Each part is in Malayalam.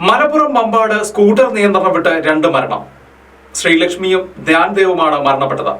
മലപ്പുറം മമ്പാട് സ്കൂട്ടർ നിയന്ത്രണം വിട്ട് രണ്ട് മരണം. ശ്രീലക്ഷ്മിയും ധ്യാൻദേവുമാണ് മരണപ്പെട്ടത്.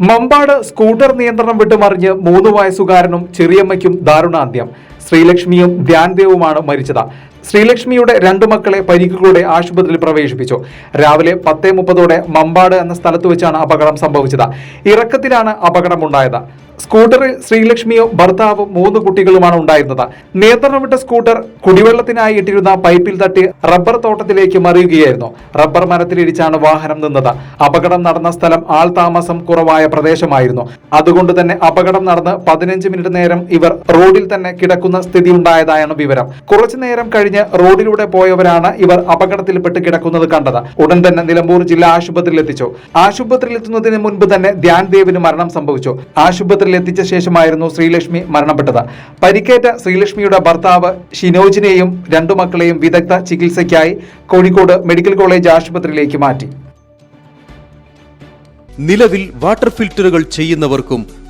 മമ്പാട് സ്കൂട്ടർ നിയന്ത്രണം വിട്ട് മറിഞ്ഞ് മൂന്ന് വയസ്സുകാരനും ചെറിയമ്മയ്ക്കും ദാരുണാന്ത്യം. ശ്രീലക്ഷ്മിയും ധ്യാൻദേവുമാണ് മരിച്ചത്. ശ്രീലക്ഷ്മിയുടെ രണ്ടു മക്കളെ പരിക്കുകളോടെ ആശുപത്രിയിൽ പ്രവേശിപ്പിച്ചു. രാവിലെ പത്തേ മുപ്പതോടെ മമ്പാട് എന്ന സ്ഥലത്ത് വെച്ചാണ് അപകടം സംഭവിച്ചത്. ഇറക്കത്തിലാണ് അപകടമുണ്ടായത്. സ്കൂട്ടറിൽ ശ്രീലക്ഷ്മിയും ഭർത്താവും മൂന്ന് കുട്ടികളുമാണ് ഉണ്ടായിരുന്നത്. നിയന്ത്രണം വിട്ട സ്കൂട്ടർ കുടിവെള്ളത്തിനായി ഇട്ടിരുന്ന പൈപ്പിൽ തട്ടി റബ്ബർ തോട്ടത്തിലേക്ക് മറിയുകയായിരുന്നു. റബ്ബർ മരത്തിലിടിച്ചാണ് വാഹനം നിന്നത്. അപകടം നടന്ന സ്ഥലം ആൾ താമസം കുറവായ പ്രദേശമായിരുന്നു. അതുകൊണ്ട് തന്നെ അപകടം നടന്ന് പതിനഞ്ച് മിനിറ്റ് നേരം ഇവർ റോഡിൽ തന്നെ കിടക്കുന്ന സ്ഥിതി ഉണ്ടായതായാണ് വിവരം. കുറച്ചു നേരം കഴിഞ്ഞ് റോഡിലൂടെ പോയവരാണ് ഇവർ അപകടത്തിൽപ്പെട്ട് കിടക്കുന്നത് കണ്ടത്. ഉടൻ തന്നെ നിലമ്പൂർ ജില്ലാ ആശുപത്രിയിൽ എത്തിച്ചു ആശുപത്രിയിൽ എത്തുന്നതിന് മുൻപ് തന്നെ ധ്യാൻ ദേവിന് മരണം സംഭവിച്ചു. ആശുപത്രിയിൽ എത്തിച്ച ശേഷമായിരുന്നു ശ്രീലക്ഷ്മി മരണപ്പെട്ടത്. പരിക്കേറ്റ ശ്രീലക്ഷ്മിയുടെ ഭർത്താവ് ഷിനോജിനെയും രണ്ടു മക്കളെയും വിദഗ്ധ ചികിത്സയ്ക്കായി കോഴിക്കോട് മെഡിക്കൽ കോളേജ് ആശുപത്രിയിലേക്ക് മാറ്റി. നിലവിൽ വാട്ടർ ഫിൽറ്ററുകൾ ചെയ്യുന്നവർക്കും